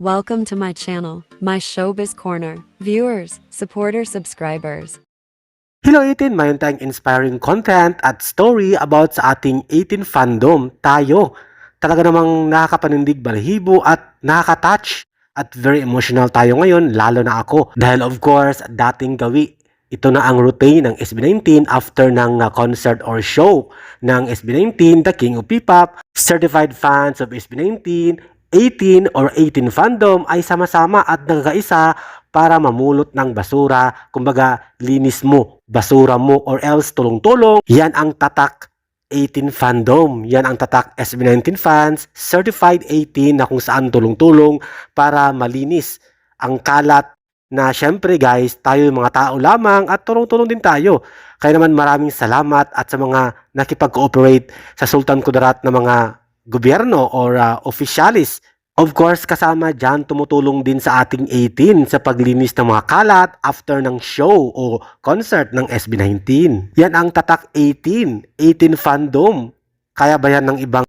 Welcome to my channel, my Showbiz Corner. Viewers, supporters, subscribers. Hello 18, mayroon tayong inspiring content at story about sa ating 18 fandom. Tayo, talaga namang nakakapanindig balahibo at nakaka-touch at very emotional tayo ngayon, lalo na ako. Dahil of course, dating gawi. Ito na ang routine ng SB19 after ng uh, concert or show ng SB19, The King of P-Pop, certified fans of SB19, 18 or 18 fandom ay sama-sama at nagkaisa para mamulot ng basura. Kumbaga, linis mo, basura mo, or else tulong-tulong. Yan ang tatak 18 fandom. Yan ang tatak SB19 fans, certified 18 na kung saan tulong-tulong para malinis ang kalat na syempre guys, tayo mga tao lamang at tulong-tulong din tayo. Kaya naman maraming salamat at sa mga nakipag-cooperate sa Sultan Kudarat na mga gobyerno or uh, officialis. Of course, kasama dyan, tumutulong din sa ating 18 sa paglinis ng mga kalat after ng show o concert ng SB19. Yan ang tatak 18, 18 fandom. Kaya ba yan ng ibang